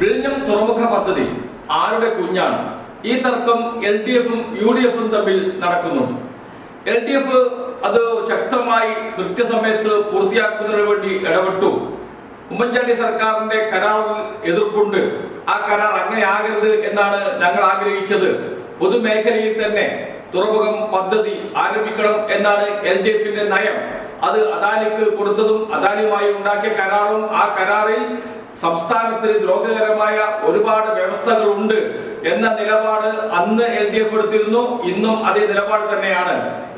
വിഴിഞ്ഞം തുറമുഖ പദ്ധതി ആരുടെ കുഞ്ഞാണ്? ഈ തർക്കം എൽ ഡി എഫും യു ഡി എഫും തമ്മിൽ നടക്കുന്നുണ്ട് എൽ ഡി എഫ് അത് ശക്തമായി കൃത്യസമയത്ത് പൂർത്തിയാക്കുന്നതിന് വേണ്ടി ഇടപെട്ടു. ഉമ്മൻചാണ്ടി സർക്കാരിന്റെ കരാറിൽ എതിർപ്പുണ്ട്. ആ കരാർ അങ്ങനെ ആകരുത് എന്നാണ് ഞങ്ങൾ ആഗ്രഹിച്ചത്. പൊതുമേഖലയിൽ തന്നെ തുറമുഖം പദ്ധതി ആരംഭിക്കണം എന്നാണ് എൽ ഡി എഫിന്റെ നയം. അത് അദാനിക്ക് കൊടുത്തതും അദാനിയുമായി ഉണ്ടാക്കിയ കരാറും ആ കരാറിൽ സംസ്ഥാനത്തിന് ദ്രോഹകരമായ ഒരുപാട് വ്യവസ്ഥകളുണ്ട് എന്ന നിലപാട് അന്ന് എൽ ഡി എഫ് എടുത്തിരുന്നു. ഇന്നും അതേ നിലപാട് തന്നെയാണ്.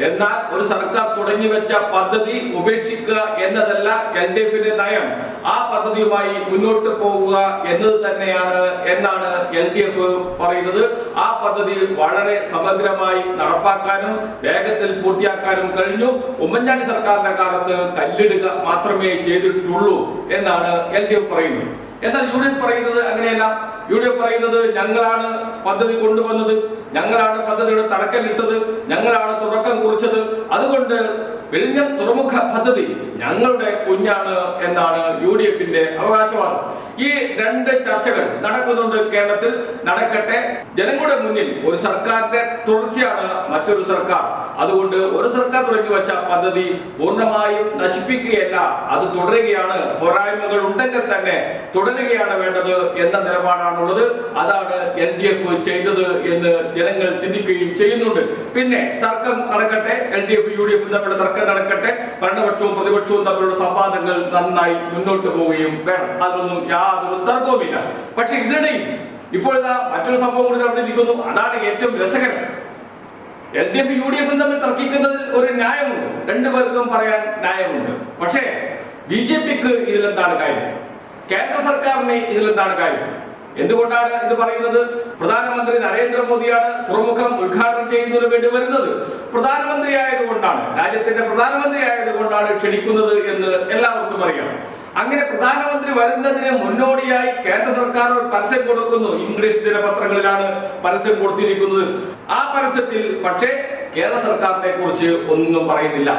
എന്നാൽ ഒരു സർക്കാർ തുടങ്ങി വെച്ച പദ്ധതി ഉപേക്ഷിക്കുക എന്നതല്ല എൽ ഡി എഫിന്റെ നയം. ആ പദ്ധതിയുമായി മുന്നോട്ട് പോകുക എന്നത് തന്നെയാണ് എന്നാണ് എൽ ഡി എഫ് പറയുന്നത്. ആ പദ്ധതി വളരെ സമഗ്രമായി നടപ്പാക്കാനും വേഗത്തിൽ പൂർത്തിയാക്കാനും കഴിഞ്ഞു. ഉമ്മൻചാണ്ടി സർക്കാരിന്റെ കാലത്ത് കല്ലിടുക മാത്രമേ ചെയ്തിട്ടുള്ളൂ എന്നാണ് എൽ ഡി എഫ് പറയുന്നത്. എന്നാൽ യു ഡി എഫ് പറയുന്നത് അങ്ങനെയല്ല. യു ഡി എഫ് പറയുന്നത് ഞങ്ങളാണ് പദ്ധതി കൊണ്ടുവന്നത്. ഞങ്ങളാണ് പദ്ധതിയുടെ തറക്കല്ലിട്ടത്. ഞങ്ങളാണ് തുടക്കം കുറിച്ചത്. അതുകൊണ്ട് വിഴിഞ്ഞം തുറമുഖ പദ്ധതി ഞങ്ങളുടെ കുഞ്ഞാണ് എന്നാണ് യു ഡി എഫിന്റെ അവകാശവാദം. ഈ രണ്ട് ചർച്ചകൾ നടക്കുന്നുണ്ട് കേരളത്തിൽ. നടക്കട്ടെ. ജനങ്ങളുടെ മുന്നിൽ ഒരു സർക്കാരിന്റെ തുടർച്ചയാണ് മറ്റൊരു സർക്കാർ. അതുകൊണ്ട് ഒരു സർക്കാർ തുടങ്ങി വെച്ച പദ്ധതി പൂർണമായും നശിപ്പിക്കുകയല്ല അത് തുടരുകയാണ്. പോരായ്മകൾ ഉണ്ടെങ്കിൽ തന്നെ തുടരുകയാണ് വേണ്ടത് എന്ന നിലപാടാണുള്ളത്. അതാണ് എൽ ഡി എഫ് ചെയ്തത് എന്ന് ജനങ്ങൾ ചിന്തിക്കുകയും ചെയ്യുന്നുണ്ട്. പിന്നെ തർക്കം നടക്കട്ടെ L D F U D F തമ്മിലുള്ള തർക്കം നടക്കട്ടെ. ഭരണപക്ഷവും പ്രതിപക്ഷവും തമ്മിലുള്ള സംവാദങ്ങൾ നന്നായി മുന്നോട്ട് പോവുകയും വേണം. അതൊന്നും യാതൊരു തർക്കവുമില്ല. പക്ഷെ ഇതിനിടയിൽ ഇപ്പോഴിതാ മറ്റൊരു സംഭവം കൂടി നടന്നിരിക്കുന്നു. അതാണ് ഏറ്റവും രസകരം. L D F U D എഫും തമ്മിൽ തർക്കിക്കുന്നതിൽ ഒരു ന്യായമുണ്ട്. രണ്ടു രണ്ടുപേർക്കും പറയാൻ ന്യായമുണ്ട്. പക്ഷേ ബി ജെ പിക്ക് ഇതിലെന്താണ് കാര്യം? കേന്ദ്ര സർക്കാരിന് ഇതിലെന്താണ് കാര്യം? എന്തുകൊണ്ടാണ് ഇത് പറയുന്നത്? പ്രധാനമന്ത്രി നരേന്ദ്രമോദിയാണ് തുറമുഖം ഉദ്ഘാടനം ചെയ്യുന്നതിന് വേണ്ടി വരുന്നത്. പ്രധാനമന്ത്രി ആയതുകൊണ്ടാണ് രാജ്യത്തിന്റെ പ്രധാനമന്ത്രി ആയതുകൊണ്ടാണ് ക്ഷണിക്കുന്നത് എന്ന് എല്ലാവർക്കും അറിയാം. അങ്ങനെ പ്രധാനമന്ത്രി വരുന്നതിന് മുന്നോടിയായി കേന്ദ്ര സർക്കാർ ഒരു പരസ്യം കൊടുക്കുന്നു. ഇംഗ്ലീഷ് ദിനപത്രങ്ങളിലാണ് പരസ്യം കൊടുത്തിരിക്കുന്നത്. ആ പരസ്യത്തിൽ പക്ഷേ കേരള സർക്കാരിനെ കുറിച്ച് ഒന്നും പറയുന്നില്ല.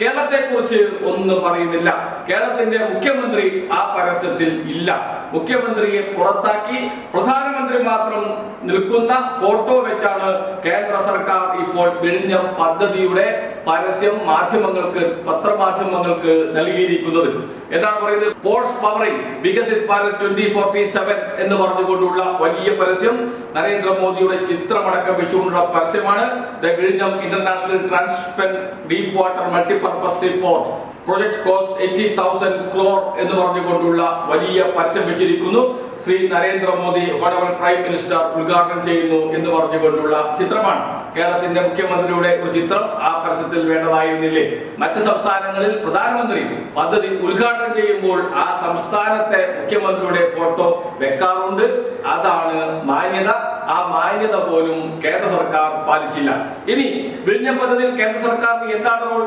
കേരളത്തെ കുറിച്ച് ഒന്നും പറയുന്നില്ല. കേരളത്തിന്റെ മുഖ്യമന്ത്രി ആ പരസ്യത്തിൽ ഇല്ല. മുഖ്യമന്ത്രിയെ പുറത്താക്കി പ്രധാനമന്ത്രി മാത്രം നിൽക്കുന്ന ഫോട്ടോ വെച്ചാണ് കേന്ദ്ര സർക്കാർ ഇപ്പോൾ വിഴിഞ്ഞ പദ്ധതിയുടെ പരസ്യം മാധ്യമങ്ങൾക്ക് പത്രമാധ്യമങ്ങൾക്ക് നൽകിയിരിക്കുന്നത്. എന്താണ് പറയുന്നത്? Sports powering Viksit Bharat twenty forty seven എന്ന് പറഞ്ഞുകൊണ്ടുള്ള വലിയ പരസ്യം നരേന്ദ്രമോദിയുടെ ചിത്രമടക്കം വെച്ചുകൊണ്ടുള്ള പരസ്യമാണ്. ദ വിഴിഞ്ഞം international transshipment deep water multipurpose report project cost eighty thousand crore എന്ന് പറഞ്ഞുകൊണ്ടുള്ള വലിയ പരസ്യം വെച്ചിരിക്കുന്നു. Shri Narendra Modi honourable prime minister ഉദ്ഘാടനം ചെയ്യുന്നു എന്ന് പറഞ്ഞുകൊണ്ടുള്ള ചിത്രമാണ്. കേരളത്തിന്റെ മുഖ്യമന്ത്രിയുടെ ഒരു ചിത്രം ആ പരസ്യത്തിൽ വേണ്ടതായിരുന്നില്ലേ? മറ്റ് സംസ്ഥാനങ്ങളിൽ പ്രധാനമന്ത്രി പദ്ധതി ഉദ്ഘാടനം ചെയ്യുമ്പോൾ ആ സംസ്ഥാനത്തെ മുഖ്യമന്ത്രിയുടെ ഫോട്ടോ വെക്കാറുണ്ട്. അതാണ് മാന്യത. ആ മാന്യത പോലും കേന്ദ്ര സർക്കാർ പാലിച്ചില്ല. ഇനി വിഴിഞ്ഞ പദ്ധതിയിൽ കേന്ദ്ര സർക്കാരിന് എന്താണ് റോൾ?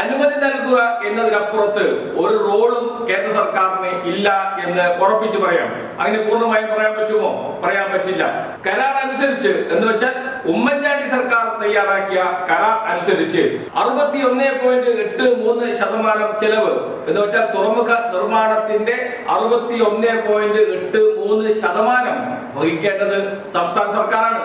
അനുമതി നൽകുക എന്നതിനപ്പുറത്ത് ഒരു റോളും കേന്ദ്ര സർക്കാരിന് ഇല്ല എന്ന് ഉറപ്പിച്ചു പറയാം. അങ്ങനെ പൂർണമായും പറയാൻ പറ്റുമോ? പറയാൻ പറ്റില്ല. കരാർ അനുസരിച്ച് എന്ന് വെച്ചാൽ ഉമ്മൻചാണ്ടി സർക്കാർ തയ്യാറാക്കിയ കരാർ അനുസരിച്ച് അറുപത്തി ഒന്നേ പോയിന്റ് എട്ട് മൂന്ന് ശതമാനം ചെലവ് എന്ന് വെച്ചാൽ തുറമുഖ നിർമ്മാണത്തിന്റെ അറുപത്തി ഒന്നേ പോയിന്റ് എട്ട് മൂന്ന് ശതമാനം വഹിക്കേണ്ടത് സംസ്ഥാന സർക്കാരാണ്.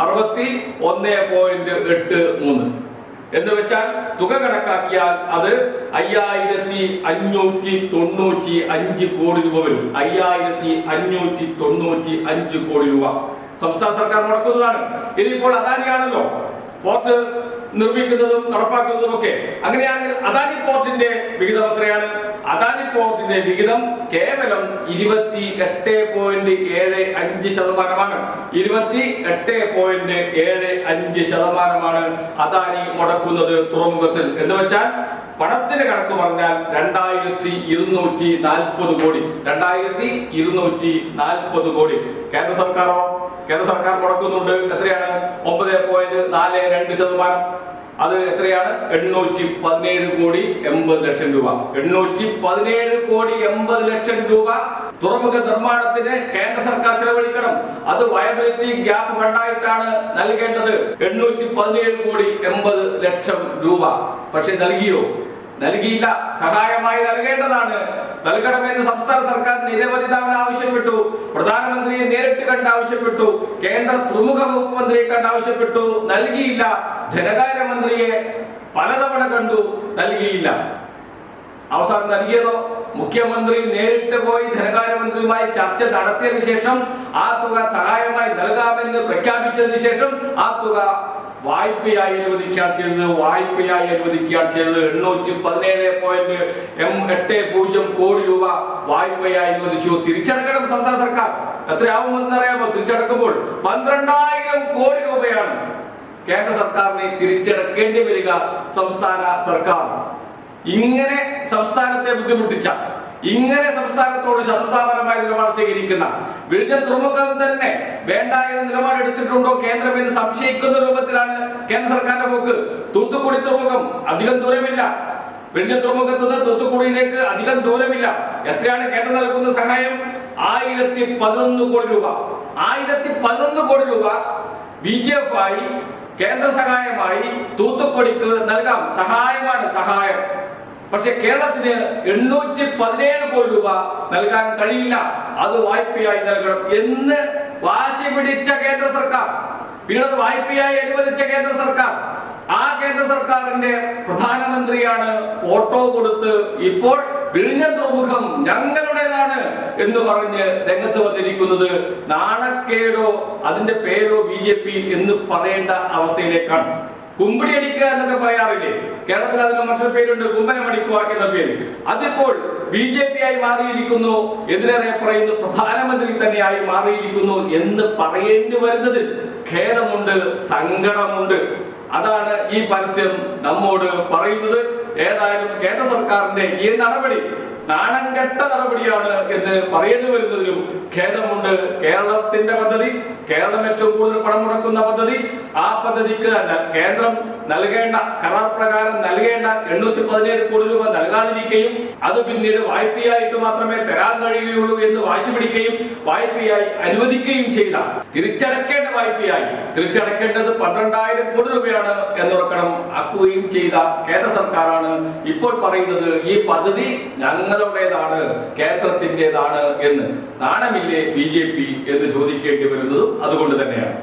അറുപത്തി ഒന്നേ പോയിന്റ് എട്ട് മൂന്ന്. എന്ന് വെച്ചാൽ തുക കണക്കാക്കിയാൽ അത് അയ്യായിരത്തി അഞ്ഞൂറ്റി തൊണ്ണൂറ്റി അഞ്ച് കോടി രൂപ വരും. അയ്യായിരത്തി അഞ്ഞൂറ്റി തൊണ്ണൂറ്റി അഞ്ച് കോടി രൂപ. സംസ്ഥാന സർക്കാർ മുടക്കുന്നതാണ്. ഇനിയിപ്പോൾ അദാനിയാണല്ലോ. പോർട്ട് നിർമ്മിക്കുന്നതും നടപ്പാക്കുന്നതും ഒക്കെ. അങ്ങനെയാണെങ്കിൽ അദാനി പോർട്ടിന്റെ വിഹിതം എത്രയാണ്? അദാനി പോർട്ടിന്റെ വിഹിതം കേവലം ഇരുപത്തി എട്ട് പോയിന്റ് ഏഴ് അഞ്ച് ശതമാനമാണ്. ഇരുപത്തി എട്ട് പോയിന്റ് ഏഴ് അഞ്ച് ശതമാനമാണ് അദാനി മുടക്കുന്നത് തുറമുഖത്തിൽ. എന്ന് വെച്ചാൽ പണത്തിന് കണക്ക് പറഞ്ഞാൽ രണ്ടായിരത്തി ഇരുന്നൂറ്റി നാൽപ്പത് കോടി. രണ്ടായിരത്തി ഇരുന്നൂറ്റി നാൽപ്പത് കോടി. കേന്ദ്ര സർക്കാരോ? കേന്ദ്ര സർക്കാർ മുടക്കുന്നുണ്ട്. എത്രയാണ്? ഒമ്പത് പോയിന്റ് നാല് രണ്ട് ശതമാനം. അത് എത്രയാണ്? എണ്ണൂറ്റി പതിനേഴ് കോടി എൺപത് ലക്ഷം രൂപ. എണ്ണൂറ്റി പതിനേഴ് കോടി എൺപത് ലക്ഷം രൂപ തുറമുഖ നിർമ്മാണത്തിന് കേന്ദ്ര സർക്കാർ ചെലവഴിക്കണം. അത് വയബിലിറ്റി ഗ്യാപ്പ് ഫണ്ടായിട്ടാണ് നൽകേണ്ടത്. എണ്ണൂറ്റി പതിനേഴ് കോടി എൺപത് ലക്ഷം രൂപ. പക്ഷെ നൽകിയോ? നൽകിയില്ല. സഹായമായി നൽകേണ്ടതാണ്. നൽകണമെന്ന് സംസ്ഥാന സർക്കാർ നിരവധി തവണ ആവശ്യപ്പെട്ടു. പ്രധാനമന്ത്രിയെ നേരിട്ട് കണ്ട് ആവശ്യപ്പെട്ടു. കേന്ദ്ര തുറമുഖ വകുപ്പ് മന്ത്രിയെ കണ്ട് ആവശ്യപ്പെട്ടു. നൽകിയില്ല. ധനകാര്യമന്ത്രിയെ പലതവണ കണ്ടു. നൽകിയില്ല. അവസാനം നൽകിയതോ? മുഖ്യമന്ത്രി നേരിട്ട് പോയി ധനകാര്യമന്ത്രിയുമായി ചർച്ച നടത്തിയതിനു ശേഷം ആ തുക സഹായമായി നൽകാമെന്ന് പ്രഖ്യാപിച്ചതിനു ശേഷം ആ തുക വായ്പയായി അനുവദിക്കുകയാണ് ചെയ്തത് വായ്പയായി അനുവദിക്കുകയാണ് ചെയ്തത് എണ്ണൂറ്റി പതിനേഴ് പോയിന്റ് എം എട്ട് പൂജ്യം കോടി രൂപ വായ്പയായി അനുവദിച്ചു. തിരിച്ചടക്കണം സംസ്ഥാന സർക്കാർ. എത്രയാവുമെന്ന് അറിയാമോ? തിരിച്ചടക്കുമ്പോൾ പന്ത്രണ്ടായിരം കോടി രൂപയാണ് കേന്ദ്ര സർക്കാരിനെ തിരിച്ചടക്കേണ്ടി വരിക സംസ്ഥാന സർക്കാർ. ഇങ്ങനെ സംസ്ഥാനത്തെ ബുദ്ധിമുട്ടിച്ച ഇങ്ങനെ സംസ്ഥാനത്തോട് ശത്രുതാപരമായ നിലപാട് സ്വീകരിക്കുന്ന വിഴിഞ്ഞ തുറമുഖം തന്നെ വേണ്ട എന്ന നിലപാട് എടുത്തിട്ടുണ്ടോ? കേന്ദ്രം എന്ന് സംശയിക്കുന്ന രൂപത്തിലാണ് കേന്ദ്ര സർക്കാരിന്റെ പോക്ക്. തൂത്തുക്കുടി തുറമുഖം അധികം ദൂരമില്ല. വിഴിഞ്ഞ തുറമുഖത്ത് നിന്ന് തൂത്തുക്കുടിയിലേക്ക് അധികം ദൂരമില്ല. എത്രയാണ് കേന്ദ്രം നൽകുന്ന സഹായം? ആയിരത്തി പതിനൊന്ന് കോടി രൂപ. ആയിരത്തി പതിനൊന്ന് കോടി രൂപ ബി ജെ എഫ് ആയി കേന്ദ്ര സഹായമായി തൂത്തുക്കുടിക്ക് നൽകാം. സഹായമാണ് സഹായം. പക്ഷെ കേരളത്തിന് എണ്ണൂറ്റി പതിനേഴ് കോടി രൂപ നൽകാൻ കഴിയില്ല. അത് വായ്പയായി നൽകണം എന്ന് വാശി പിടിച്ച കേന്ദ്ര സർക്കാർ. പിന്നീട് അത് വായ്പയായി അനുവദിച്ച കേന്ദ്ര സർക്കാർ. ആ കേന്ദ്ര സർക്കാരിന്റെ പ്രധാനമന്ത്രിയാണ് ഓട്ടോ കൊടുത്ത് ഇപ്പോൾ വിഴിഞ്ഞ തുറമുഖം ഞങ്ങളുടേതാണ് എന്ന് പറഞ്ഞ് രംഗത്ത് വന്നിരിക്കുന്നത്. നാണക്കേടോ അതിന്റെ പേരോ ബി ജെ പി എന്ന് പറയേണ്ട അവസ്ഥയിലേക്കാണ്. കുമ്പിടി അടിക്കുക എന്നൊക്കെ പറയാറില്ലേ? കേരളത്തിൽ അതിന് മറ്റൊരു പേരുണ്ട് കുമ്പനം അടിക്കുക എന്ന പേര്. അതിപ്പോൾ ബി ജെ പി ആയി മാറിയിരിക്കുന്നു എന്തിനേറെ പറയുന്നു പ്രധാനമന്ത്രി തന്നെയായി മാറിയിരിക്കുന്നു എന്ന് പറയേണ്ടി വരുന്നതിൽ ഖേദമുണ്ട് സങ്കടമുണ്ട്. അതാണ് ഈ പരസ്യം നമ്മോട് പറയുന്നത്. ഏതായാലും കേന്ദ്ര സർക്കാരിന്റെ ഈ നടപടി നാണം കെട്ട നടപടിയാണ് എന്ന് പറയേണ്ടി വരുന്നതിലും ഖേദമുണ്ട്. കേരളത്തിന്റെ പദ്ധതി കേരളം ഏറ്റവും കൂടുതൽ പണം മുടക്കുന്ന പദ്ധതി ആ പദ്ധതിക്ക് കേന്ദ്രം നൽകേണ്ട കരാർ പ്രകാരം നൽകേണ്ട എണ്ണൂറ്റി പതിനേഴ് കോടി രൂപ നൽകാതിരിക്കുകയും അത് പിന്നീട് വായ്പയായിട്ട് മാത്രമേ തരാൻ കഴിയുകയുള്ളൂ എന്ന് വാശി പിടിക്കുകയും വായ്പയായി അനുവദിക്കുകയും ചെയ്ത തിരിച്ചടക്കേണ്ട വായ്പയായി. തിരിച്ചടക്കേണ്ടത് പന്ത്രണ്ടായിരം കോടി രൂപയാണ് എന്നുറക്കണം ആക്കുകയും ചെയ്ത കേന്ദ്ര സർക്കാരാണ് ഇപ്പോൾ പറയുന്നത് ഈ പദ്ധതി ഞങ്ങളുടേതാണ് കേന്ദ്രത്തിന്റെതാണ് എന്ന്. നാണമില്ലേ ബി ജെ പി എന്ന് ചോദിക്കേണ്ടി വരുന്നതും അതുകൊണ്ട് തന്നെയാണ്.